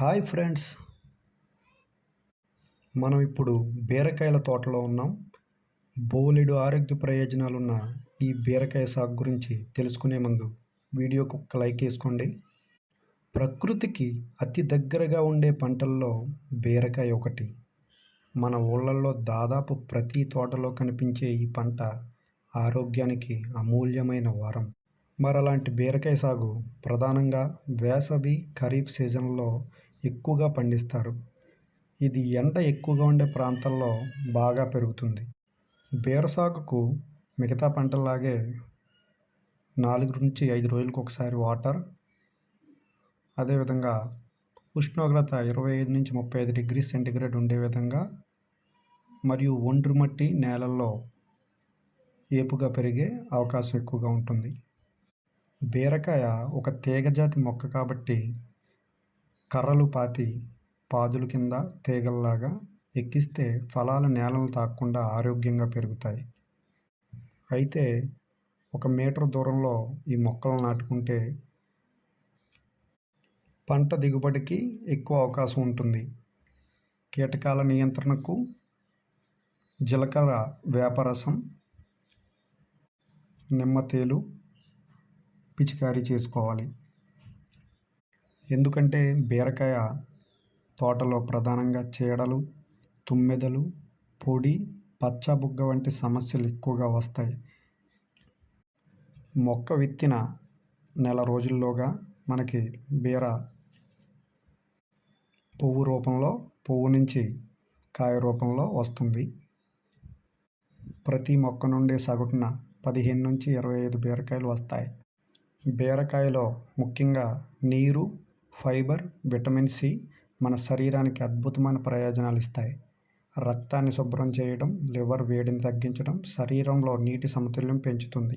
Hi friends. మనం ఇప్పుడు బీరకాయల తోటలో ఉన్నాం. బోలెడు ఆరోగ్య ప్రయోజనాలున్న ఈ బీరకాయ సాగు గురించి తెలుసుకునే ముందు వీడియోకు ఒక లైక్ వేసుకోండి. ప్రకృతికి అతి దగ్గరగా ఉండే పంటల్లో బీరకాయ ఒకటి. మన ఊళ్ళల్లో దాదాపు ప్రతి తోటలో కనిపించే ఈ పంట ఆరోగ్యానికి అమూల్యమైన వరం. మరి అలాంటి బీరకాయ సాగు ప్రధానంగా వేసవి ఖరీఫ్ సీజన్లో ఎక్కువగా పండిస్తారు. ఇది ఎండ ఎక్కువగా ఉండే ప్రాంతాల్లో బాగా పెరుగుతుంది. బీర సాగుకు మిగతా పంటలాగే నాలుగు నుంచి ఐదు రోజులకు ఒకసారి వాటర్ అదేవిధంగా ఉష్ణోగ్రత ఇరవై ఐదు నుంచి ముప్పై ఐదు డిగ్రీ సెంటిగ్రేడ్ ఉండే విధంగా మరియు ఒండ్రు మట్టి నేలల్లో ఏపుగా పెరిగే అవకాశం ఎక్కువగా ఉంటుంది. బీరకాయ ఒక తీగజాతి మొక్క కాబట్టి కర్రలు పాతి పాదుల కింద తీగల్లాగా ఎక్కిస్తే ఫలాలు నేలను తాకకుండా ఆరోగ్యంగా పెరుగుతాయి. అయితే ఒక మీటర్ దూరంలో ఈ మొక్కలు నాటుకుంటే పంట దిగుబడికి ఎక్కువ అవకాశం ఉంటుంది. కీటకాల నియంత్రణకు జీలకర్ర వేపరసం నిమ్మతేలు పిచికారీ చేసుకోవాలి. ఎందుకంటే బీరకాయ తోటలో ప్రధానంగా చీడలు తుమ్మెదలు పొడి పచ్చబుగ్గ వంటి సమస్యలు ఎక్కువగా వస్తాయి. మొక్క విత్తిన నెల రోజుల్లోగా మనకి బీర పువ్వు రూపంలో పువ్వు నుంచి కాయ రూపంలో వస్తుంది. ప్రతి మొక్క నుండి సగటున పదిహేను నుంచి ఇరవై ఐదు బీరకాయలు వస్తాయి. బీరకాయలో ముఖ్యంగా నీరు ఫైబర్ విటమిన్ సి మన శరీరానికి అద్భుతమైన ప్రయోజనాలు ఇస్తాయి రక్తాన్ని శుభ్రం చేయడం లివర్ వేడిని తగ్గించడం శరీరంలో నీటి సమతుల్యం పెంచుతుంది.